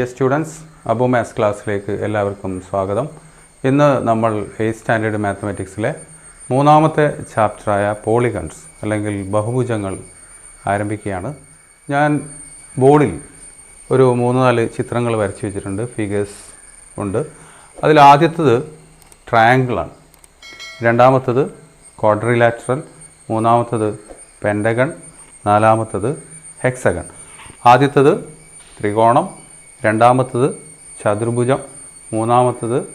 Dear students Abu maths ക്ലാസ്സിലേക്ക് എല്ലാവർക്കും സ്വാഗതം. ഇന്ന് നമ്മൾ എയ്ത്ത് സ്റ്റാൻഡേർഡ് മാത്തമാറ്റിക്സിലെ മൂന്നാമത്തെ ചാപ്റ്ററായ പോളിഗൺസ് അല്ലെങ്കിൽ ബഹുഭുജങ്ങൾ ആരംഭിക്കുകയാണ്. ഞാൻ ബോർഡിൽ ഒരു മൂന്ന് നാല് ചിത്രങ്ങൾ വരച്ചു വെച്ചിട്ടുണ്ട് ഫിഗേഴ്സ് ഉണ്ട്. അതിൽ ആദ്യത്തത് ട്രയാങ്കിളാണ് രണ്ടാമത്തത് ക്വാഡ്രിലാറ്ററൽ മൂന്നാമത്തത് പെൻഡഗൺ നാലാമത്തത് ഹെക്സഗൺ ആദ്യത്തത് ത്രികോണം രണ്ടാമത്തത് ചതുർഭുജം മൂന്നാമത്തത്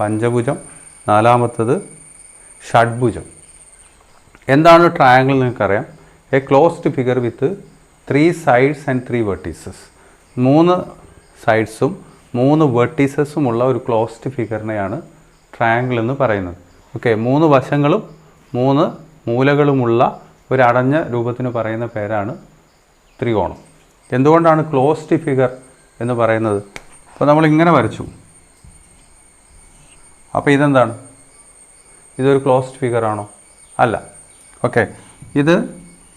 പഞ്ചഭുജം നാലാമത്തത് ഷഡ്ഭുജം. എന്താണ് ട്രയാങ്കിൾ നിങ്ങൾക്കറിയാം? A closed figure with three sides and three vertices മൂന്ന് സൈഡ്സും മൂന്ന് വെർട്ടീസസും ഉള്ള ഒരു ക്ലോസ്ഡ് ഫിഗറിനെയാണ് ട്രയാങ്കിൾ എന്ന് പറയുന്നത്. ഓക്കെ മൂന്ന് വശങ്ങളും മൂന്ന് മൂലകളുമുള്ള ഒരു അടഞ്ഞ രൂപത്തിന് പറയുന്ന പേരാണ് ത്രികോണം. എന്തുകൊണ്ടാണ് ക്ലോസ്ഡ് ഫിഗർ എന്ന് പറയുന്നത്. അപ്പോൾ നമ്മൾ ഇങ്ങനെ വരച്ചു. അപ്പോൾ ഇതെന്താണ്? ഇതൊരു ക്ലോസ്ഡ് ഫിഗർ ആണോ? അല്ല. ഓക്കെ ഇത്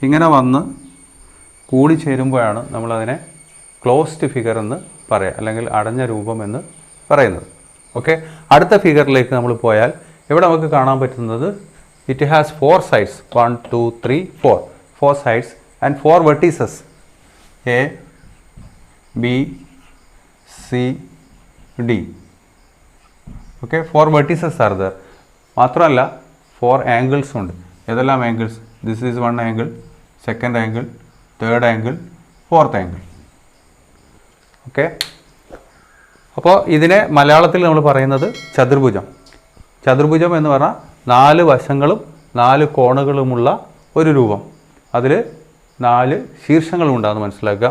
ഇങ്ങനെ വന്ന് കൂടിച്ചേരുമ്പോഴാണ് നമ്മളതിനെ ക്ലോസ്ഡ് ഫിഗർ എന്ന് പറയുക അല്ലെങ്കിൽ അടഞ്ഞ രൂപം എന്ന് പറയുന്നത്. ഓക്കെ അടുത്ത ഫിഗറിലേക്ക് നമ്മൾ പോയാൽ ഇവിടെ നമുക്ക് കാണാൻ പറ്റുന്നത് it has four sides one two three four four sides and four vertices A B C D. Okay four vertices are there മാത്രമല്ല ഫോർ ആംഗിൾസ് ഉണ്ട്. ഏതെല്ലാം angles this is one angle second angle third angle fourth angle okay അപ്പോൾ ഇതിനെ മലയാളത്തിൽ നമ്മൾ പറയുന്നത് ചതുർഭുജം. ചതുർഭുജം എന്ന് പറഞ്ഞാൽ നാല് വശങ്ങളും നാല് കോണുകളുമുള്ള ഒരു രൂപം. അതിൽ നാല് ശീർഷങ്ങളും ഉണ്ടാകുന്നു മനസ്സിലാക്കുക.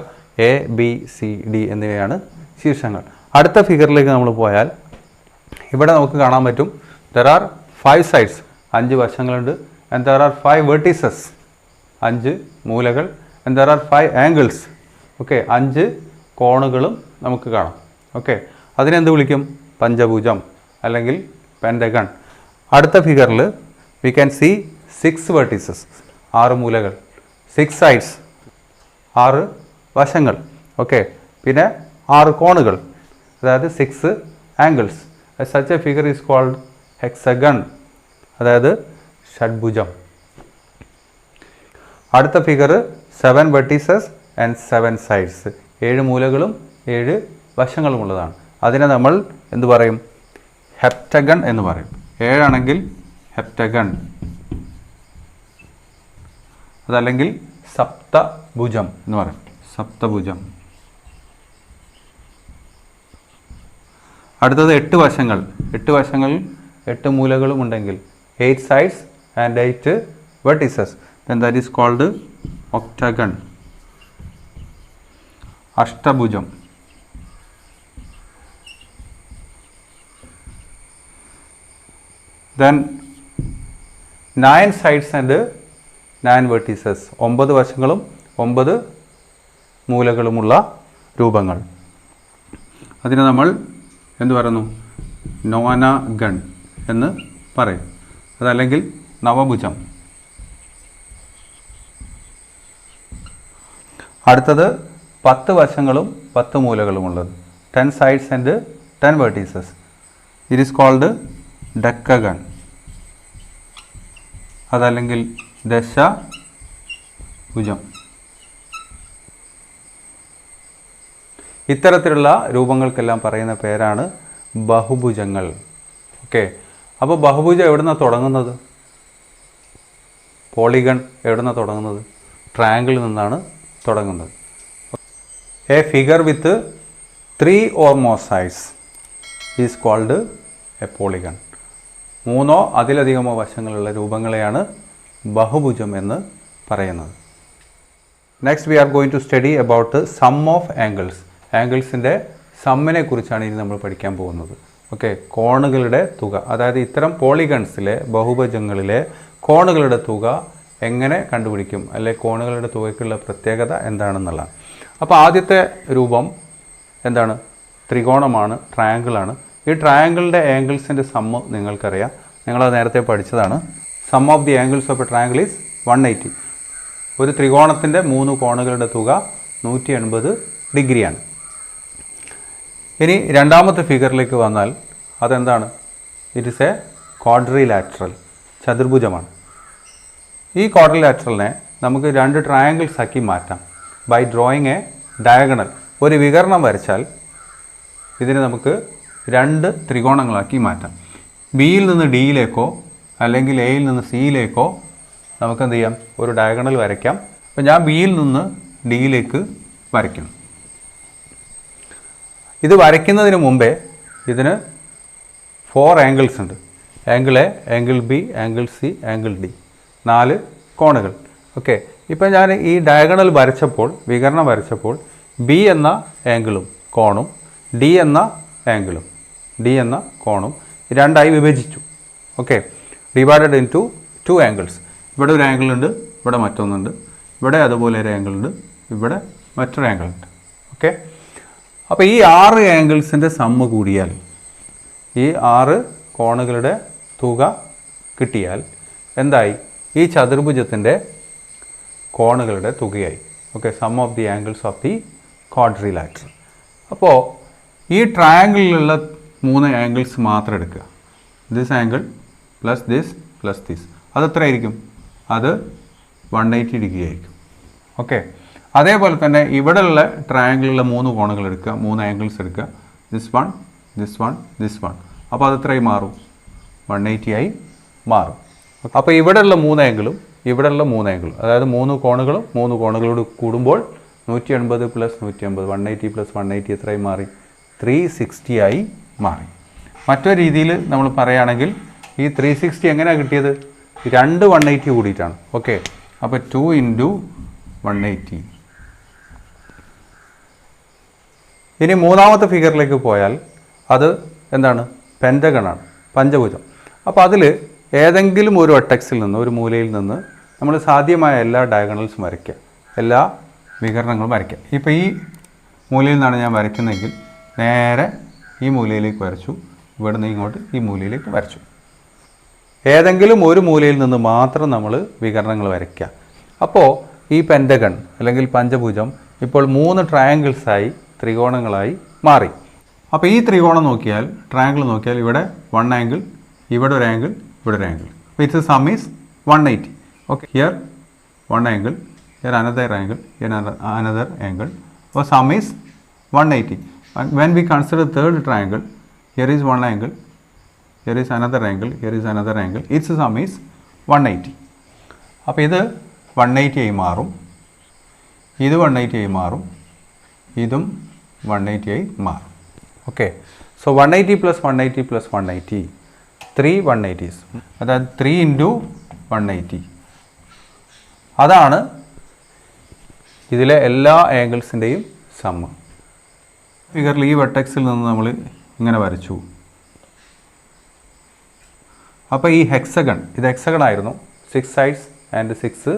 എ ബി സി ഡി എന്നിവയാണ് ശീർഷങ്ങൾ. അടുത്ത ഫിഗറിലേക്ക് നമ്മൾ പോയാൽ ഇവിടെ നമുക്ക് കാണാൻ പറ്റും ദർ ആർ ഫൈവ് സൈഡ്സ് അഞ്ച് വശങ്ങളുണ്ട്. And there are five vertices അഞ്ച് മൂലകൾ. And there are five angles okay അഞ്ച് കോണുകളും നമുക്ക് കാണാം. ഓക്കെ അതിനെന്ത് വിളിക്കും? പഞ്ചഭുജം അല്ലെങ്കിൽ പെൻഡഗൺ അടുത്ത ഫിഗറിൽ we can see six vertices ആറ് മൂലകൾ. സിക്സ് സൈഡ്സ് ആറ് വശങ്ങൾ. ഓക്കെ പിന്നെ ആറ് കോണുകൾ. അതായത് six angles such a figure is called hexagon അതായത് ഷഡ്ഭുജം. അടുത്ത figure seven vertices and seven sides ഏഴ് മൂലകളും ഏഴ് വശങ്ങളും ഉള്ളതാണ് അതിനെ നമ്മൾ എന്ത് പറയും? ഹെപ്റ്റഗൺ എന്ന് പറയും. ഏഴാണെങ്കിൽ ഹെപ്റ്റഗൺ. അതല്ലെങ്കിൽ സപ്തഭുജം എന്ന് പറയും. സപ്തഭുജം. അടുത്തത് എട്ട് വശങ്ങൾ. എട്ട് വശങ്ങളിൽ എട്ട് മൂലകളും ഉണ്ടെങ്കിൽ eight sides and eight vertices then that is called octagon അഷ്ടഭുജം. Then nine sides and nine vertices ഒമ്പത് വശങ്ങളും ഒമ്പത് മൂലകളുമുള്ള രൂപങ്ങൾ. അതിനെ നമ്മൾ എന്ത് പറയുന്നു? നോന ഗൺ എന്ന് പറയും. അതല്ലെങ്കിൽ നവഭുജം. അടുത്തത് പത്ത് വശങ്ങളും പത്ത് മൂലകളുമുള്ളത്. Ten sides and ten vertices it is called decagon അതല്ലെങ്കിൽ ദശ ഭുജം. ഇത്തരത്തിലുള്ള രൂപങ്ങൾക്കെല്ലാം പറയുന്ന പേരാണ് ബഹുഭുജങ്ങൾ. ഓക്കെ. അപ്പോൾ ബഹുഭുജം എവിടുന്നാണ് തുടങ്ങുന്നത്? പോളിഗൺ എവിടുന്നാണ് തുടങ്ങുന്നത്? ട്രയാങ്കിളിൽ നിന്നാണ് തുടങ്ങുന്നത്. A figure with three or more size. Is called a polygon. മൂന്നോ അതിലധികമോ വശങ്ങളുള്ള രൂപങ്ങളെയാണ് ബഹുഭുജം എന്ന് പറയുന്നത്. Next we are going to study about sum of angles ആംഗിൾസിന്റെ സമ്മിനെ കുറിച്ചാണ് ഇനി നമ്മൾ പഠിക്കാൻ പോകുന്നത്. ഓക്കെ കോണുകളുടെ തുക. അതായത് ഇത്തരം പോളിഗൺസിലെ ബഹുഭജങ്ങളിലെ കോണുകളുടെ തുക എങ്ങനെ കണ്ടുപിടിക്കും? അല്ലെ കോണുകളുടെ തുകയ്ക്കുള്ള പ്രത്യേകത എന്താണെന്നുള്ളതാണ്. അപ്പോൾ ആദ്യത്തെ രൂപം എന്താണ്? ത്രികോണമാണ് ട്രയാങ്കിളാണ്. ഈ ട്രയാങ്കിളിന്റെ ആംഗിൾസിന്റെ സമ്മ് നിങ്ങൾക്കറിയാം. നിങ്ങളത് നേരത്തെ പഠിച്ചതാണ്. Sum of the angles of a triangle is one eighty ഒരു ത്രികോണത്തിന്റെ മൂന്ന് കോണുകളുടെ തുക നൂറ്റി എൺപത് ഡിഗ്രിയാണ്. ഇനി രണ്ടാമത്തെ ഫിഗറിലേക്ക് വന്നാൽ അതെന്താണ്? ഇറ്റ് ഇസ് എ ക്വാഡ്രിലാറ്ററൽ ചതുർഭുജമാണ്. ഈ ക്വാഡ്രിലാറ്ററലിനെ നമുക്ക് രണ്ട് ട്രയാങ്കിൾസ് ആക്കി മാറ്റാം. ബൈ ഡ്രോയിങ് എ ഡയഗണൽ ഒരു വികരണം വരച്ചാൽ ഇതിനെ നമുക്ക് രണ്ട് ത്രികോണങ്ങളാക്കി മാറ്റാം. ബിയിൽ നിന്ന് ഡിയിലേക്കോ അല്ലെങ്കിൽ എയിൽ നിന്ന് സിയിലേക്കോ നമുക്ക് എന്ത് ചെയ്യാം? ഒരു ഡയഗണൽ വരയ്ക്കാം. അപ്പോൾ ഞാൻ ബിയിൽ നിന്ന് ഡിയിലേക്ക് വരയ്ക്കണം ഇത് വരയ്ക്കുന്നതിന് മുമ്പേ ഇതിന് ഫോർ ആംഗിൾസ് ഉണ്ട്. Angle A angle B angle C angle D നാല് കോണുകൾ. ഓക്കെ ഇപ്പം ഞാൻ ഈ ഡയഗണൽ വരച്ചപ്പോൾ വികരണം വരച്ചപ്പോൾ ബി എന്ന ആംഗിളും കോണും ഡി എന്ന ആംഗിളും ഡി എന്ന കോണും രണ്ടായി വിഭജിച്ചു. Okay divided into two angles ഇവിടെ ഒരു ആംഗിൾ ഉണ്ട് ഇവിടെ മറ്റൊന്നുണ്ട്. ഇവിടെ അതുപോലെ ഒരു ആംഗിൾ ഉണ്ട് ഇവിടെ മറ്റൊരു ആംഗിൾ ഉണ്ട്. ഓക്കെ അപ്പോൾ ഈ ആറ് ആംഗിൾസിന്റെ സമ്മ് കൂടിയാൽ ഈ ആറ് കോണുകളുടെ തുക കിട്ടിയാൽ എന്തായി? ഈ ചതുർഭുജത്തിന്റെ കോണുകളുടെ തുകയായി. Okay sum of the angles of the quadrilateral അപ്പോൾ ഈ ട്രയാങ്കിളിലുള്ള മൂന്ന് ആംഗിൾസ് മാത്രം എടുക്കുക. This angle plus this plus this അത് എത്രയായിരിക്കും? അത് വൺ എയ്റ്റി ഡിഗ്രി ആയിരിക്കും. ഓക്കെ അതേപോലെ തന്നെ ഇവിടെയുള്ള ട്രയാങ്കിളിലുള്ള മൂന്ന് കോണുകൾ എടുക്കുക മൂന്ന് ആംഗിൾസ് എടുക്കുക. This one this one this one അപ്പോൾ അത് ഇത്രയും മാറും? വൺ എയ്റ്റി ആയി മാറും. അപ്പോൾ ഇവിടെയുള്ള മൂന്ന് ആംഗിളും ഇവിടെയുള്ള മൂന്ന് ആംഗിളും അതായത് മൂന്ന് കോണുകളും മൂന്ന് കോണുകളോട് കൂടുമ്പോൾ നൂറ്റി എൺപത് പ്ലസ് നൂറ്റി അമ്പത് one eighty plus one eighty എത്രയായി മാറി? ത്രീ സിക്സ്റ്റി ആയി മാറി. മറ്റൊരു രീതിയിൽ നമ്മൾ പറയുകയാണെങ്കിൽ ഈ ത്രീ സിക്സ്റ്റി എങ്ങനെയാണ് കിട്ടിയത്? രണ്ട് വൺ എയ്റ്റി കൂടിയിട്ടാണ്. ഓക്കെ അപ്പോൾ ടു ഇന്റു വൺ എയ്റ്റി ഇനി മൂന്നാമത്തെ ഫിഗറിലേക്ക് പോയാൽ അത് എന്താണ്? പെന്റഗണാണ് പഞ്ചഭുജം. അപ്പോൾ അതിൽ ഏതെങ്കിലും ഒരു ഒട്ടക്സിൽ നിന്ന് ഒരു മൂലയിൽ നിന്ന് നമ്മൾ സാധ്യമായ എല്ലാ ഡയഗണൽസും വരയ്ക്കുക. എല്ലാ വികരണങ്ങളും വരയ്ക്കുക. ഇപ്പോൾ ഈ മൂലയിൽ നിന്നാണ് ഞാൻ വരയ്ക്കുന്നതെങ്കിൽ നേരെ ഈ മൂലയിലേക്ക് വരച്ചു ഇവിടെ നിന്ന് ഇങ്ങോട്ട് ഈ മൂലയിലേക്ക് വരച്ചു. ഏതെങ്കിലും ഒരു മൂലയിൽ നിന്ന് മാത്രം നമ്മൾ വികരണങ്ങൾ വരയ്ക്കുക. അപ്പോൾ ഈ പെന്റഗൺ അല്ലെങ്കിൽ പഞ്ചഭുജം ഇപ്പോൾ മൂന്ന് ട്രയാങ്കിൾസായി ത്രികോണങ്ങളായി മാറി. അപ്പോൾ ഈ ത്രികോണം നോക്കിയാൽ ട്രയാങ്കിൾ നോക്കിയാൽ ഇവിടെ വൺ ആംഗിൾ ഇവിടെ ഒരു ആംഗിൾ ഇവിടെ ഒരു angle it's sum is one eighty okay here one angle here another angle here another angle അപ്പോൾ sum is one eighty when we consider third triangle here is one angle here is another angle here is another angle it's sum is one eighty അപ്പോൾ ഇത് one eighty ആയി മാറും. ഇത് one eighty ആയി മാറും. ഇതും one eighty ആയി മാറും okay so one eighty plus one eighty plus one eighty three one eighties അതായത് ത്രീ ഇന്റു വൺ എയ്റ്റി അതാണ് ഇതിലെ എല്ലാ ആംഗിൾസിന്റെയും സമ്മ് ഫിഗറിൽ ഈ വെട്ടക്സിൽ നിന്ന് നമ്മൾ ഇങ്ങനെ വരച്ചു. അപ്പോൾ ഈ ഹെക്സഗൺ ഇത് ഹെക്സഗൺ ആയിരുന്നു. Six sides and six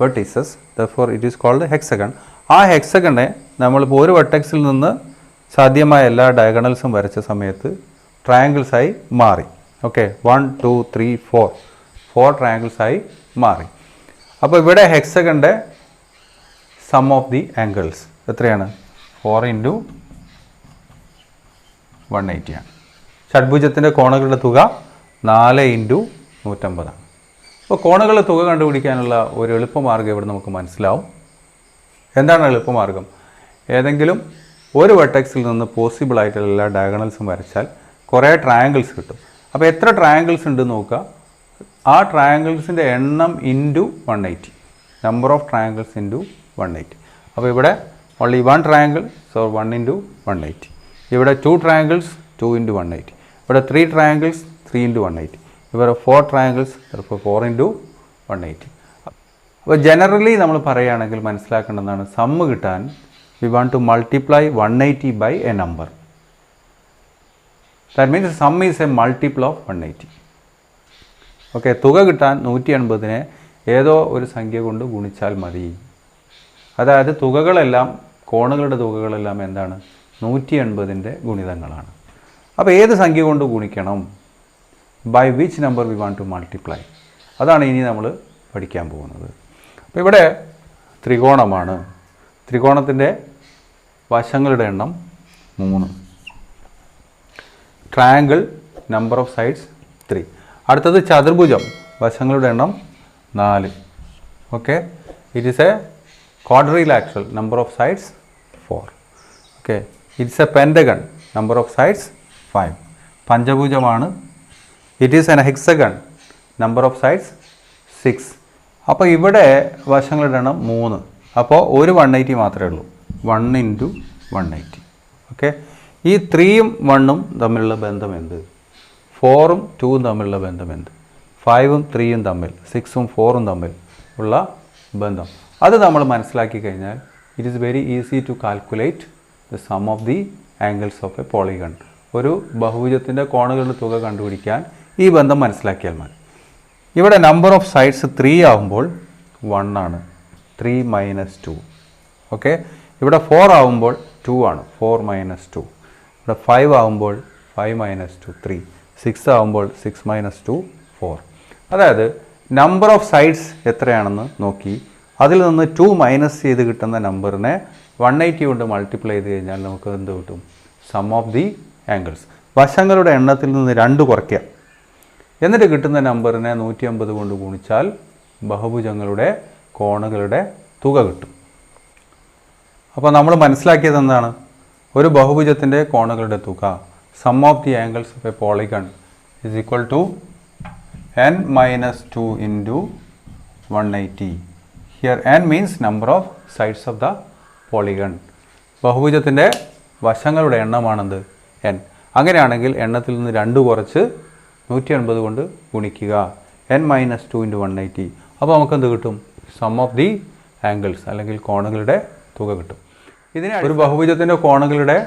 vertices therefore it is called hexagon ആ ഹെക്സഗണെ നമ്മളിപ്പോൾ ഒരു വെട്ടക്സിൽ നിന്ന് സാധ്യമായ എല്ലാ ഡയഗണൽസും വരച്ച സമയത്ത് ട്രയാങ്കിൾസായി മാറി. Okay one two three four four ട്രയാങ്കിൾസായി മാറി. അപ്പോൾ ഇവിടെ ഹെക്സഗന്റെ സം ഓഫ് ദി ആംഗിൾസ് എത്രയാണ്? ഫോർ ഇന്റു വൺ എയ്റ്റിയാണ് ഷഡ്ഭുജത്തിന്റെ കോണുകളുടെ തുക നാല് ഇന്റു നൂറ്റമ്പതാണ്. അപ്പോൾ കോണുകളുടെ തുക കണ്ടുപിടിക്കാനുള്ള ഒരു എളുപ്പമാർഗം ഇവിടെ നമുക്ക് മനസ്സിലാവും. എന്താണ് എളുപ്പമാർഗം? ഏതെങ്കിലും ഒരു വെട്ടക്സിൽ നിന്ന് പോസിബിൾ ആയിട്ടുള്ള എല്ലാ ഡയഗണൽസും വരച്ചാൽ കുറേ ട്രയാങ്കിൾസ് കിട്ടും. അപ്പോൾ എത്ര ട്രയാങ്കിൾസ് ഉണ്ട് നോക്കുക. ആ ട്രയാങ്കിൾസിന്റെ എണ്ണം into one eighty number of triangles into one eighty അപ്പോൾ ഇവിടെ only one triangle so one into one eighty ഇവിടെ two triangles two into one eighty ഇവിടെ three triangles three into one eighty ഇവിടെ four triangles four into one eighty അപ്പോൾ generally നമ്മൾ പറയുകയാണെങ്കിൽ മനസ്സിലാക്കേണ്ടതാണ് sum കിട്ടാൻ we want to multiply one eighty by a number that means sum is a multiple of one eighty okay തുക കിട്ടാൻ നൂറ്റി എൺപതിനെ ഏതോ ഒരു സംഖ്യ കൊണ്ട് ഗുണിച്ചാൽ മതി. അതായത് തുകകളെല്ലാം കോണുകളുടെ തുകകളെല്ലാം എന്താണ്? നൂറ്റി എൺപതിന്റെ ഗുണിതങ്ങളാണ്. അപ്പോൾ ഏത് സംഖ്യ കൊണ്ട് ഗുണിക്കണം? By which number we want to multiply അതാണ് ഇനി നമ്മൾ പഠിക്കാൻ പോകുന്നത്. അപ്പോൾ ഇവിടെ ത്രികോണമാണ്. ത്രികോണത്തിന്റെ വശങ്ങളുടെ എണ്ണം മൂന്ന്. Triangle number of sides three അടുത്തത് ചതുർഭുജം. വശങ്ങളുടെ എണ്ണം നാല്. Okay it is a quadrilateral number of sides four okay it's a pentagon number of sides five പഞ്ചഭുജമാണ്. It is an hexagon number of sides six അപ്പോൾ ഇവിടെ വശങ്ങളുടെ എണ്ണം മൂന്ന്. അപ്പോൾ ഒരു വൺ എയ്റ്റി മാത്രമേ ഉള്ളൂ. One into one eighty okay ഈ ത്രീയും വണ്ണും തമ്മിലുള്ള ബന്ധം എന്ത്? ഫോറും ടൂവും തമ്മിലുള്ള ബന്ധം എന്ത്? ഫൈവും ത്രീയും തമ്മിൽ സിക്സും ഫോറും തമ്മിൽ ഉള്ള ബന്ധം. അത് നമ്മൾ മനസ്സിലാക്കി കഴിഞ്ഞാൽ it is very easy to calculate the sum of the angles of a polygon ഒരു ബഹുഭുജത്തിന്റെ കോണുകളുടെ തുക കണ്ടുപിടിക്കാൻ ഈ ബന്ധം മനസ്സിലാക്കിയാൽ മതി. ഇവിടെ നമ്പർ ഓഫ് സൈഡ്സ് ത്രീ ആവുമ്പോൾ വൺ ആണ്. ത്രീ മൈനസ് ടു ഓക്കെ ഇവിടെ ഫോർ ആവുമ്പോൾ ടു ആണ്. ഫോർ മൈനസ് ടു ഇവിടെ ഫൈവ് ആവുമ്പോൾ five minus two three six ആവുമ്പോൾ സിക്സ് മൈനസ് ടു ഫോർ അതായത് നമ്പർ ഓഫ് സൈഡ്സ് എത്രയാണെന്ന് നോക്കി. അതിൽ നിന്ന് ടു മൈനസ് ചെയ്ത് കിട്ടുന്ന നമ്പറിനെ വൺ എയ്റ്റി കൊണ്ട് മൾട്ടിപ്ലൈ ചെയ്ത് കഴിഞ്ഞാൽ നമുക്ക് എന്ത് കിട്ടും? സം ഓഫ് ദി ആംഗിൾസ് വശങ്ങളുടെ എണ്ണത്തിൽ നിന്ന് രണ്ട് കുറയ്ക്കുക എന്നിട്ട് കിട്ടുന്ന നമ്പറിനെ നൂറ്റി അമ്പത് കൊണ്ട് ഗുണിച്ചാൽ ബഹുഭുജങ്ങളുടെ കോണുകളുടെ തുക കിട്ടും. അപ്പോൾ നമ്മൾ മനസ്സിലാക്കിയത് എന്താണ്? ഒരു ബഹുഭുജത്തിന്റെ കോണുകളുടെ തുക sum of the angles of a polygon is equal to n minus two into one eighty here n means number of sides of the polygon ബഹുഭുജത്തിന്റെ വശങ്ങളുടെ എണ്ണമാണെന്ത്? എൻ അങ്ങനെയാണെങ്കിൽ എണ്ണത്തിൽ നിന്ന് രണ്ട് കുറച്ച് നൂറ്റി എൺപത് കൊണ്ട് ഗുണിക്കുക. N minus two into one eighty അപ്പോൾ നമുക്ക് എന്ത് കിട്ടും? സം ഓഫ് ദി ആംഗിൾസ് അല്ലെങ്കിൽ കോണുകളുടെ തുക കിട്ടും. ഇതിനെ ഒരു ബഹുഭുജത്തിന്റെ കോണുകളുടെ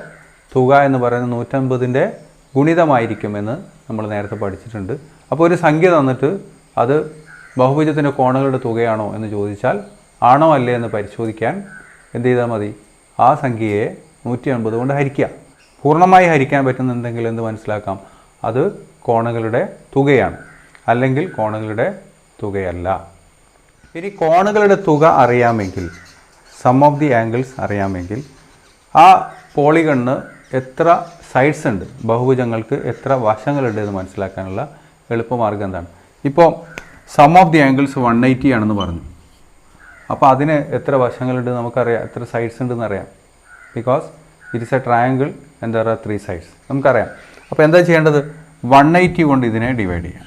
തുക എന്ന് പറയുന്നത് നൂറ്റമ്പതിന്റെ ഗുണിതമായിരിക്കുമെന്ന് നമ്മൾ നേരത്തെ പഠിച്ചിട്ടുണ്ട്. അപ്പോൾ ഒരു സംഖ്യ തന്നിട്ട് അത് ബഹുഭുജത്തിന്റെ കോണുകളുടെ തുകയാണോ എന്ന് ചോദിച്ചാൽ ആണോ അല്ലേ എന്ന് പരിശോധിക്കാൻ എന്ത് ചെയ്താൽ മതി? ആ സംഖ്യയെ നൂറ്റി അൻപത് കൊണ്ട് ഹരിക്കുക. പൂർണമായി ഹരിക്കാൻ പറ്റുന്നുണ്ടെങ്കിൽ എന്ത് മനസ്സിലാക്കാം? അത് കോണുകളുടെ തുകയാണ്. അല്ലെങ്കിൽ കോണുകളുടെ തുകയല്ല. ഇനി കോണുകളുടെ തുക അറിയാമെങ്കിൽ സം ഓഫ് ദി ആംഗിൾസ് അറിയാമെങ്കിൽ ആ പോളിഗണ്ണ് എത്ര സൈഡ്സ് ഉണ്ട് ബഹുഭുജങ്ങൾക്ക് എത്ര വശങ്ങളുണ്ട് എന്ന് മനസ്സിലാക്കാനുള്ള എളുപ്പമാർഗം എന്താണ്. ഇപ്പോൾ sum of the angles one eighty ആണെന്ന് പറഞ്ഞു. അപ്പോൾ അതിന് എത്ര വശങ്ങളുണ്ട് നമുക്കറിയാം എത്ര സൈഡ്സ് ഉണ്ടെന്ന് അറിയാം because it is a triangle and there three sides നമുക്കറിയാം. അപ്പോൾ എന്താ ചെയ്യേണ്ടത്? വൺ എയ്റ്റി കൊണ്ട് ഇതിനെ ഡിവൈഡ് ചെയ്യാം.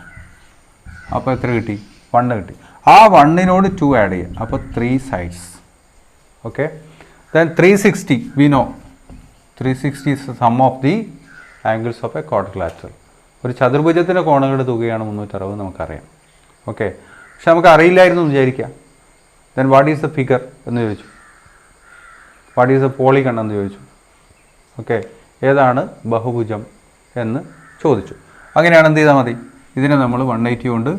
അപ്പോൾ എത്ര കിട്ടി? വണ്ണ് കിട്ടി. ആ വണ്ണിനോട് ടു ആഡ് ചെയ്യാം. അപ്പോൾ three sides okay then three sixty we know three sixty sum of the angles of a quadrilateral ഒരു ചതുർഭുജത്തിന്റെ കോണുകളുടെ തുകയാണ് മുന്നൂറ്ററുപത് നമുക്കറിയാം. ഓക്കെ പക്ഷെ നമുക്ക് അറിയില്ലായിരുന്നു വിചാരിക്കാം then what is the figure എന്ന് ചോദിച്ചു. വാട്ട് ഈസ് ദ പോളിഗൺ എന്ന് ചോദിച്ചു. ഓക്കെ ഏതാണ് ബഹുഭുജം എന്ന് ചോദിച്ചു. അങ്ങനെയാണ് എന്ത് ചെയ്താൽ മതി. ഇതിനെ നമ്മൾ വൺ എയ്റ്റി കൊണ്ട്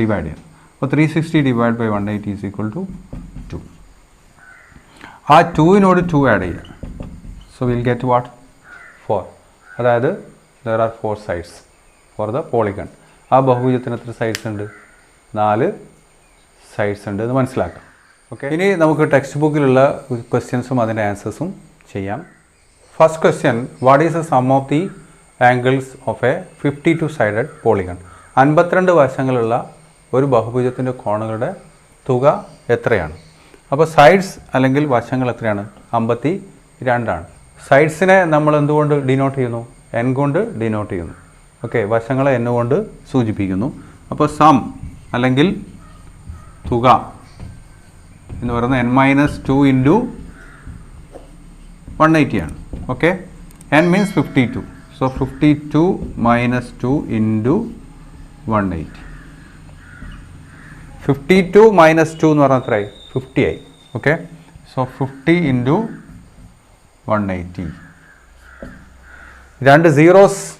ഡിവൈഡ് ചെയ്യാം. അപ്പോൾ three sixty divide by one eighty is equal to two ആ ടുവിനോട് ടു ആഡ് ചെയ്യാം. So will get what four അതായത് there are four sides for the polygon ആ ബഹുഭുജത്തിന് എത്ര സൈഡ്സ് ഉണ്ട്? നാല് സൈഡ്സ് ഉണ്ട് എന്ന് മനസ്സിലാക്കാം. ഓക്കെ ഇനി നമുക്ക് ടെക്സ്റ്റ് ബുക്കിലുള്ള ക്വസ്റ്റ്യൻസും അതിന്റെ ആൻസേഴ്സും ചെയ്യാം. First question what is the sum of the angles of a fifty two sided polygon അൻപത്തിരണ്ട് വശങ്ങളുള്ള ഒരു ബഹുഭുജത്തിന്റെ കോണുകളുടെ തുക എത്രയാണ്? അപ്പോൾ സൈഡ്സ് അല്ലെങ്കിൽ വശങ്ങൾ എത്രയാണ്? അമ്പത്തി രണ്ടാണ് സൈഡ്സിനെ നമ്മൾ എന്തുകൊണ്ട് ഡിനോട്ട് ചെയ്യുന്നു? എൻ കൊണ്ട് ഡിനോട്ട് ചെയ്യുന്നു. ഓക്കെ വശങ്ങളെ എൻ കൊണ്ട് സൂചിപ്പിക്കുന്നു. അപ്പോൾ സം അല്ലെങ്കിൽ തുക എന്ന് പറയുന്നത് n minus two into one eighty ആണ്. Okay n means fifty two minus two into one eighty fifty two minus two എന്ന് പറഞ്ഞാൽ എത്രയായി? ഫിഫ്റ്റി ആയി okay so fifty into one eighty രണ്ട് സീറോസ്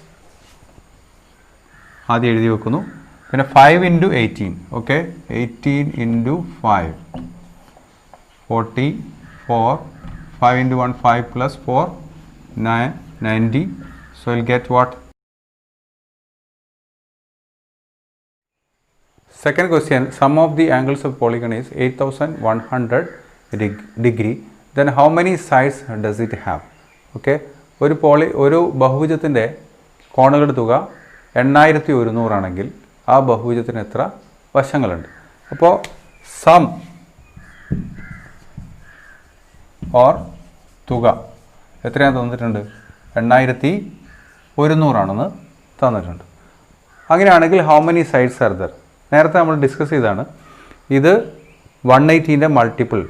ആദ്യം എഴുതി വെക്കുന്നു. പിന്നെ five into eighteen okay eighteen into five forty four five into one five plus four nine ninety so will get what Second question, sum of the angles of polygon is 8100 deg- degree. Then how many sides does it have? Okay, ഒരു poly ഒരു ബഹുഭുജത്തിന്റെ കോണുകളുടെ തുക എണ്ണായിരത്തി ഒരുന്നൂറാണെങ്കിൽ ആ ബഹുഭുജത്തിന് എത്ര? വശങ്ങളുണ്ട്. അപ്പോൾ സം ഓർ തുക. എത്രയാണ് തന്നിട്ടുണ്ട് എണ്ണായിരത്തി ഒരുന്നൂറാണെന്ന് തന്നിട്ടുണ്ട്. അങ്ങനെയാണെങ്കിൽ how many sides are there നേരത്തെ നമ്മൾ ഡിസ്കസ് ചെയ്താണ് ഇത് വൺ എയ്റ്റീന്റെ മൾട്ടിപ്പിൾ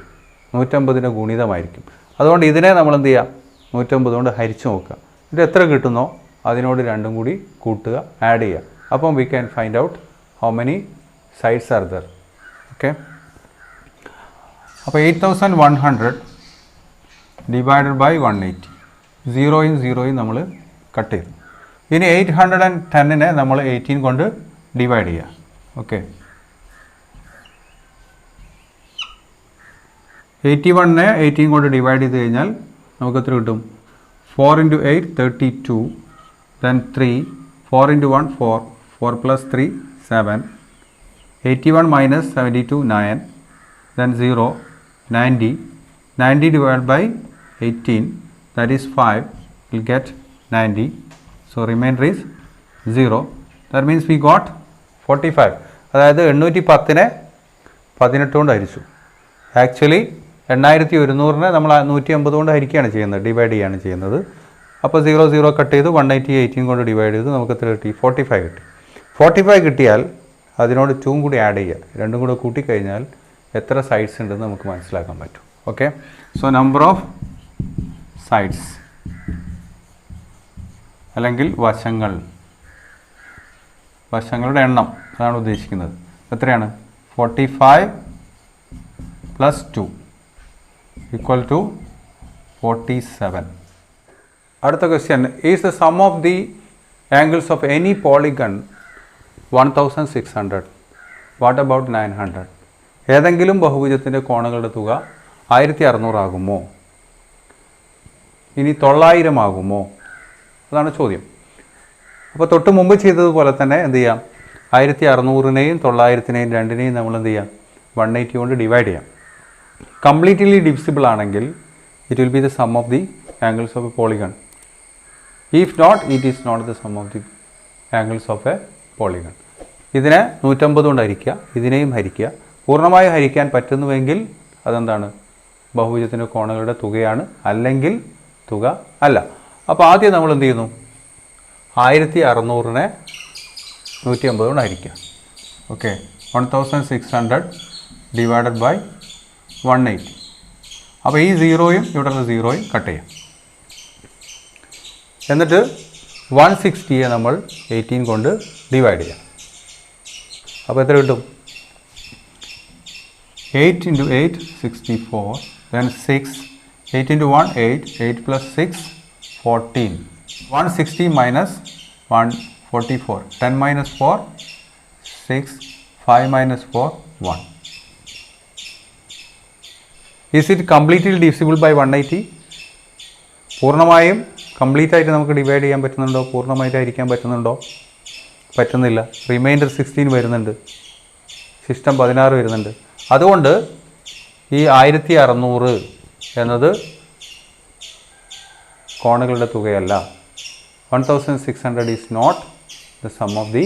നൂറ്റമ്പതിന്റെ ഗുണിതമായിരിക്കും. അതുകൊണ്ട് ഇതിനെ നമ്മൾ എന്ത് ചെയ്യുക നൂറ്റമ്പത് കൊണ്ട് ഹരിച്ചു നോക്കുക. ഇത് എത്ര കിട്ടുന്നോ അതിനോട് രണ്ടും കൂടി കൂട്ടുക ആഡ് ചെയ്യുക. അപ്പം we can find out how many sides are there okay അപ്പോൾ eight thousand one hundred divided by one eighty സീറോയും സീറോയും നമ്മൾ കട്ട് ചെയ്തു. ഇനി എയ്റ്റ് ഹൺഡ്രഡ് ആൻഡ് ടെന്നിനെ നമ്മൾ എയ്റ്റീൻ കൊണ്ട് ഡിവൈഡ് ചെയ്യുക ഓക്കെ എയ്റ്റി വണ്ണിനെ എയ്റ്റീൻ കൊണ്ട് ഡിവൈഡ് ചെയ്ത് കഴിഞ്ഞാൽ നമുക്ക് എത്ര കിട്ടും? Four into eight thirty two then three four into one four four plus three seven eighty one minus seventy two nine then 0 90 90 divided by 18 that is 5 will get 90 so remainder is 0 that means we got 45 അതായത് എണ്ണൂറ്റി പത്തിനെ പതിനെട്ട് കൊണ്ട് ഹരിച്ചു. Actually എണ്ണായിരത്തി ഒരുന്നൂറിനെ നമ്മൾ നൂറ്റി അമ്പത് കൊണ്ട് ഹരിക്കുകയാണ് ചെയ്യുന്നത്. ഡിവൈഡ് ചെയ്യുകയാണ് ചെയ്യുന്നത്. അപ്പോൾ സീറോ സീറോ കട്ട് ചെയ്ത് വൺ എയ്റ്റി എയ്റ്റീൻ കൊണ്ട് ഡിവൈഡ് ചെയ്ത് നമുക്ക് എത്ര കിട്ടി ഫോർട്ടി ഫൈവ് കിട്ടി. ഫോർട്ടി ഫൈവ് കിട്ടിയാൽ അതിനോട് ടൂം കൂടി ആഡ് ചെയ്യുക രണ്ടും കൂടെ കൂട്ടിക്കഴിഞ്ഞാൽ എത്ര സൈഡ്സ് ഉണ്ടെന്ന് നമുക്ക് മനസ്സിലാക്കാൻ പറ്റും. Okay so number of sides അല്ലെങ്കിൽ വശങ്ങൾ. വശങ്ങളുടെ എണ്ണം അതാണ് ഉദ്ദേശിക്കുന്നത്. എത്രയാണ്? Forty five plus two equal to forty seven അടുത്ത question is the sum of the angles of any polygon one thousand six hundred what about nine hundred ഏതെങ്കിലും ബഹുഭുജത്തിന്റെ കോണുകളുടെ തുക ആയിരത്തി അറുന്നൂറാകുമോ? ഇനി തൊള്ളായിരം ആകുമോ അതാണ് ചോദ്യം. അപ്പോൾ തൊട്ട് മുമ്പ് ചെയ്തതുപോലെ തന്നെ എന്ത് ചെയ്യാം? ആയിരത്തി അറുന്നൂറിനെയും തൊള്ളായിരത്തിനെയും രണ്ടിനെയും നമ്മൾ എന്ത് ചെയ്യാം? വൺ എയ്റ്റി കൊണ്ട് ഡിവൈഡ് ചെയ്യാം. കംപ്ലീറ്റ്ലി ഡിവിസിബിൾ ആണെങ്കിൽ it will be the sum of the angles of a polygon if not it is not the sum of the angles of a polygon ഇതിനെ നൂറ്റമ്പത് കൊണ്ട് ഹരിക്കുക ഇതിനെയും ഹരിക്കുക. പൂർണമായി ഹരിക്കാൻ പറ്റുന്നുവെങ്കിൽ അതെന്താണ്? ബഹുഭുജത്തിന്റെ കോണുകളുടെ തുകയാണ്. അല്ലെങ്കിൽ തുക അല്ല. അപ്പോൾ ആദ്യം നമ്മൾ എന്ത് ചെയ്യുന്നു? ആയിരത്തി അറുന്നൂറിനെ നൂറ്റി അമ്പത് കൊണ്ട് ഹരിക്കുക. Okay. One thousand six hundred divided by one eighty. അപ്പോൾ ഈ സീറോയും ഇവിടെയുള്ള സീറോയും കട്ട് ചെയ്യാം. എന്നിട്ട് വൺ സിക്സ്റ്റിയെ നമ്മൾ എയ്റ്റീൻ കൊണ്ട് ഡിവൈഡ് ചെയ്യാം. അപ്പോൾ എത്ര കിട്ടും? Eight into eight sixty four then six. Eight into one eight. Eight plus six fourteen one sixty minus one forty four ten minus four six five minus four one is it completely divisible by one eighty പൂർണമായും complete ആയിട്ട് നമുക്ക് divide ചെയ്യാൻ പറ്റുന്നുണ്ടോ? പൂർണമായിട്ട് ഹരിക്കാൻ പറ്റുന്നുണ്ടോ? പറ്റുന്നില്ല. Reminder sixteen വരുന്നുണ്ട്. System പതിനാറ് വരുന്നുണ്ട്. അതുകൊണ്ട് ഈ ആയിരത്തി അറുന്നൂറ് എന്നത് കോണുകളുടെ തുകയല്ല. One thousand six hundred is not the sum of the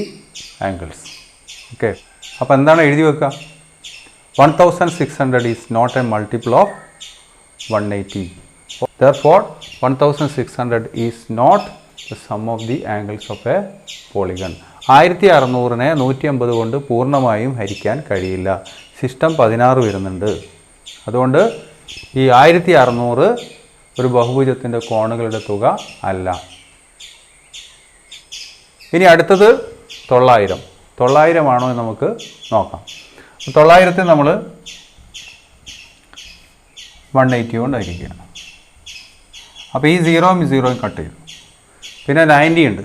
angles okay അപ്പോൾ എന്താണ് എഴുതി വെക്കുക? One thousand six hundred is not a multiple of one eighty therefore one thousand six hundred is not the sum of the angles of a polygon ആയിരത്തി അറുന്നൂറിനെ നൂറ്റി അമ്പത് കൊണ്ട് പൂർണമായും ഹരിക്കാൻ കഴിയില്ല. സിസ്റ്റം പതിനാറ് വരുന്നുണ്ട്. അതുകൊണ്ട് ഈ ആയിരത്തി അറുന്നൂറ് ഒരു ബഹുഭുജത്തിന്റെ കോണുകളുടെ തുക അല്ല. ഇനി അടുത്തത് തൊള്ളായിരം. തൊള്ളായിരമാണോ എന്ന് നമുക്ക് നോക്കാം. തൊള്ളായിരത്തെ നമ്മൾ വൺ എയ്റ്റി കൊണ്ട് ഹരിക്കുകയാണ് അപ്പോൾ ഈ സീറോയും സീറോയും കട്ട് ചെയ്തു. പിന്നെ നയന്റി ഉണ്ട്.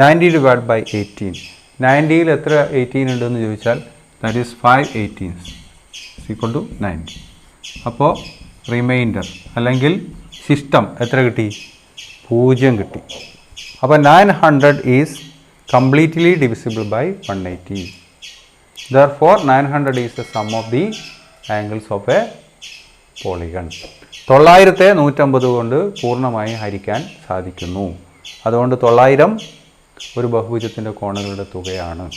നയന്റി ഡിവൈഡ് ബൈ എയ്റ്റീൻ നയന്റിയിൽ എത്ര എയ്റ്റീൻ ഉണ്ടെന്ന് ചോദിച്ചാൽ that is five eighteens equal to ninety അപ്പോൾ റിമൈൻഡർ അല്ലെങ്കിൽ സിസ്റ്റം എത്ര കിട്ടി? പൂജ്യം കിട്ടി. അപ്പോൾ nine hundred is completely divisible by one eighty therefore nine hundred is the sum of the angles of a polygon തൊള്ളായിരത്തെ നൂറ്റമ്പത് കൊണ്ട് പൂർണമായി ഹരിക്കാൻ സാധിക്കുന്നു. അതുകൊണ്ട് തൊള്ളായിരം ഒരു ബഹുഭുജത്തിന്റെ കോണുകളുടെ തുകയാണ്.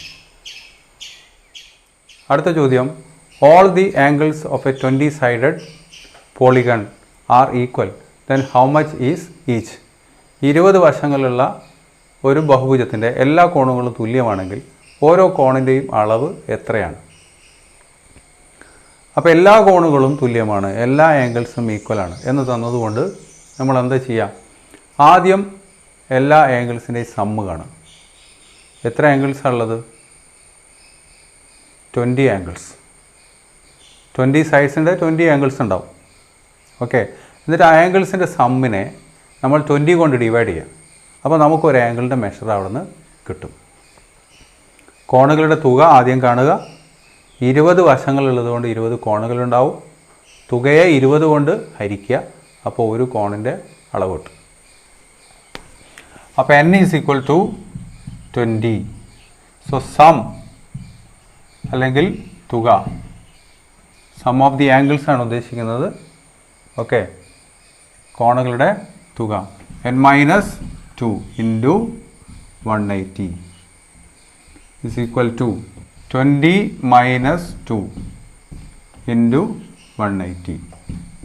അടുത്ത ചോദ്യം. All the angles of a twenty sided polygon are equal then how much is each ഇരുപത് വശങ്ങളുള്ള ഒരു ബഹുഭുജത്തിന്റെ എല്ലാ കോണുകളും തുല്യമാണെങ്കിൽ ഓരോ കോണിന്റെയും അളവ് എത്രയാണ്? അപ്പോൾ എല്ലാ കോണുകളും തുല്യമാണ് എല്ലാ ആംഗിൾസും ഈക്വലാണ് എന്ന് തന്നതുകൊണ്ട് നമ്മൾ എന്താ ചെയ്യാം? ആദ്യം എല്ലാ ആംഗിൾസിന്റെയും സമ്മ് കാണാം. എത്ര ആംഗിൾസാണ് ഉള്ളത്? ട്വന്റി ആംഗിൾസ് ട്വന്റി സൈഡ്സിന്റെ ട്വന്റി ആംഗിൾസ് ഉണ്ടാവും. ഓക്കെ എന്നിട്ട് ആംഗിൾസിന്റെ സമ്മിനെ നമ്മൾ ട്വന്റി കൊണ്ട് ഡിവൈഡ് ചെയ്യാം. അപ്പോൾ നമുക്കൊരു ആംഗിളിന്റെ മെഷർ അവിടെ നിന്ന് കിട്ടും. കോണുകളുടെ തുക ആദ്യം കാണുക. ഇരുപത് വശങ്ങളുള്ളത് കൊണ്ട് ഇരുപത് കോണുകളുണ്ടാവും. തുകയെ ഇരുപത് കൊണ്ട് ഹരിക്കുക. അപ്പോൾ ഒരു കോണിന്റെ അളവ് കിട്ടും. അപ്പോൾ N is equal to twenty so sum അല്ലെങ്കിൽ തുക. സം ഓഫ് ദി ആംഗിൾസ് ആണ് ഉദ്ദേശിക്കുന്നത്. ഓക്കെ കോണുകളുടെ തുക. N minus two into one eighty is equal to twenty minus two into one eighty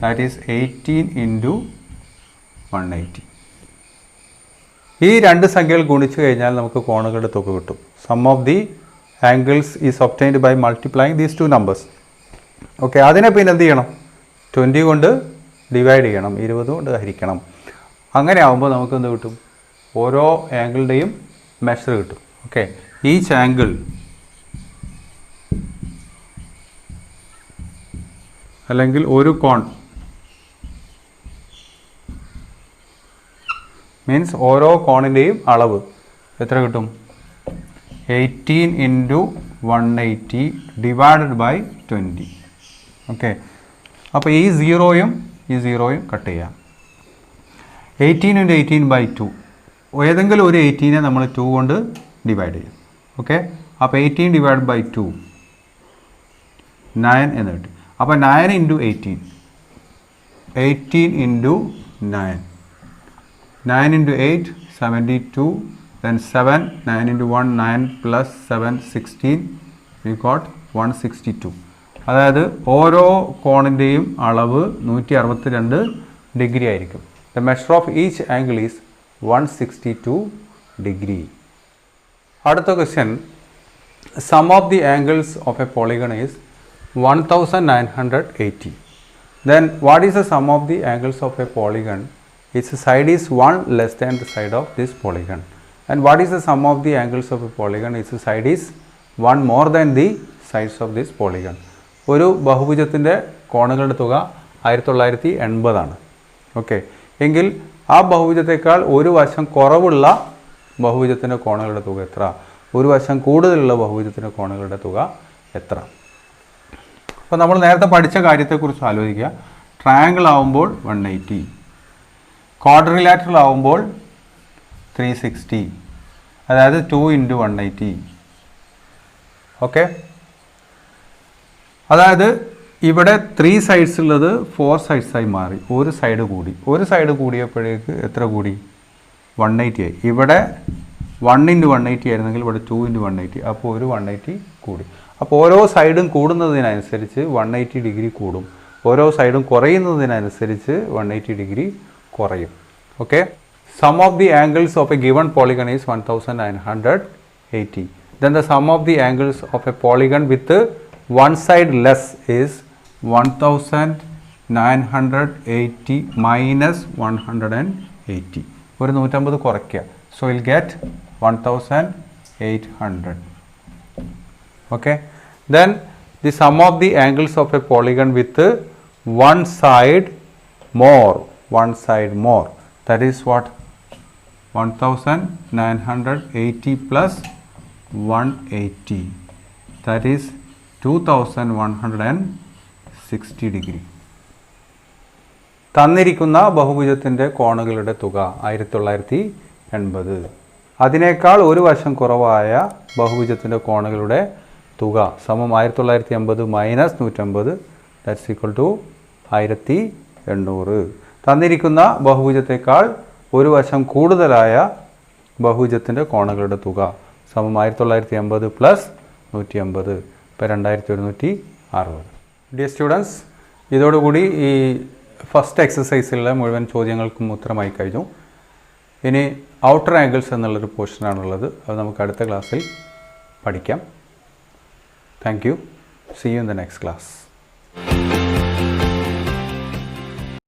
that is eighteen into one eighty ഈ രണ്ട് സംഖ്യകൾ ഗുണിച്ചു കഴിഞ്ഞാൽ നമുക്ക് കോണുകളുടെ തുക കിട്ടും. Sum of the angles is obtained by multiplying these two numbers okay അതിനെ പിന്നെ എന്ത് ചെയ്യണം? ട്വന്റി കൊണ്ട് ഡിവൈഡ് ചെയ്യണം ഇരുപത് കൊണ്ട് ഹരിക്കണം. അങ്ങനെ ആകുമ്പോൾ നമുക്ക് എന്ത് കിട്ടും? ഓരോ ആംഗിളിന്റെയും മെഷർ കിട്ടും. ഓക്കെ ഈച്ച് ആംഗിൾ അല്ലെങ്കിൽ ഒരു കോൺ. മീൻസ് ഓരോ കോണിന്റെയും അളവ് എത്ര കിട്ടും? Eighteen into one eighty divided by twenty okay അപ്പോൾ ഈ സീറോയും ഈ സീറോയും കട്ട് ചെയ്യാം. Eighteen into eighteen by two ഏതെങ്കിലും ഒരു എയ്റ്റീനെ നമ്മൾ ടു കൊണ്ട് ഡിവൈഡ് ചെയ്യും. ഓക്കെ അപ്പോൾ eighteen divide by two nine എന്ന് കിട്ടി. അപ്പോൾ nine into eighteen eighteen into nine nine into eight seventy two then seven nine into one nine plus seven sixteen we got one sixty two അതായത് ഓരോ കോണിന്റെയും അളവ് നൂറ്റി അറുപത്തി രണ്ട് ഡിഗ്രി ആയിരിക്കും. The measure of each angle is one sixty two degree അടുത്ത question sum of the angles of a polygon is one thousand nine hundred eighty then what is the sum of the angles of a polygon its side is one less than the side of this polygon and what is the sum of the angles of a polygon its side is one more than the sides of this polygon ഒരു ബഹുഭുജത്തിന്റെ കോണുകളുടെ തുക ആയിരത്തി തൊള്ളായിരത്തി എൺപതാണ് okay. എങ്കിൽ ആ ബഹുഭുജത്തേക്കാൾ ഒരു വശം കുറവുള്ള ബഹുഭുജത്തിന്റെ കോണുകളുടെ തുക എത്ര? ഒരു വശം കൂടുതലുള്ള ബഹുഭുജത്തിന്റെ കോണുകളുടെ തുക എത്ര? അപ്പോൾ നമ്മൾ നേരത്തെ പഠിച്ച കാര്യത്തെക്കുറിച്ച് ആലോചിക്കുക. ട്രയാങ്കിൾ ആവുമ്പോൾ വൺ എയ്റ്റി. ക്വാഡ്രിലാറ്ററൽ ആവുമ്പോൾ ത്രീ സിക്സ്റ്റി. അതായത് two into one eighty. Okay. അതായത് ഇവിടെ ത്രീ സൈഡ്സ് ഉള്ളത് ഫോർ സൈഡ്സായി മാറി. ഒരു സൈഡ് കൂടി. ഒരു സൈഡ് കൂടിയപ്പോഴേക്ക് എത്ര കൂടി? വൺ എയ്റ്റി ആയി. ഇവിടെ വൺ ഇന്റു വൺ എയ്റ്റി ആയിരുന്നെങ്കിൽ ഇവിടെ ടു ഇന്റു വൺ എയ്റ്റി അപ്പോൾ ഒരു വൺ എയ്റ്റി കൂടി. അപ്പോൾ ഓരോ സൈഡും കൂടുന്നതിനനുസരിച്ച് വൺ എയ്റ്റി ഡിഗ്രി കൂടും. ഓരോ സൈഡും കുറയുന്നതിനനുസരിച്ച് വൺ എയ്റ്റി ഡിഗ്രി കുറയും. Okay sum of the angles of a given polygon is one thousand nine hundred eighty then the sum of the angles of a polygon with one side less is one thousand nine hundred eighty minus one hundred and eighty ഒരു നൂറ്റമ്പത് കുറയ്ക്കുക so will get one thousand eight hundred okay then the sum of the angles of a polygon with uh, one side more one side more that is what 1980 plus 180 that is 2160 degree തന്നിരിക്കുന്ന ബഹുഭുജത്തിന്റെ കോണുകളുടെ തുക ആയിരത്തി തൊള്ളായിരത്തി എൺപത് അതിനേക്കാൾ ഒരു വശം കുറവായ ബഹുഭുജത്തിന്റെ കോണുകളുടെ തുക സമം ആയിരത്തി തൊള്ളായിരത്തി അമ്പത് മൈനസ് നൂറ്റമ്പത് ദാറ്റ്സ് ഈക്വൽ ടു ആയിരത്തി എണ്ണൂറ് തന്നിരിക്കുന്ന ബഹുഭുജത്തേക്കാൾ ഒരു വശം കൂടുതലായ ബഹുഭുജത്തിന്റെ കോണുകളുടെ തുക സമം ആയിരത്തി തൊള്ളായിരത്തി എൺപത് പ്ലസ് നൂറ്റി എൺപത് ഇപ്പോൾ രണ്ടായിരത്തി ഒരുന്നൂറ്റി അറുപത്. ഡിയർ സ്റ്റുഡൻസ് ഇതോടുകൂടി ഈ ഫസ്റ്റ് എക്സസൈസിലെ മുഴുവൻ ചോദ്യങ്ങൾക്കും ഉത്തരമായി കഴിഞ്ഞു. ഇനി ഔട്ടർ ആംഗിൾസ് എന്നുള്ളൊരു പോർഷനാണുള്ളത് അത് നമുക്ക് അടുത്ത ക്ലാസ്സിൽ പഠിക്കാം. Thank you see you in the next class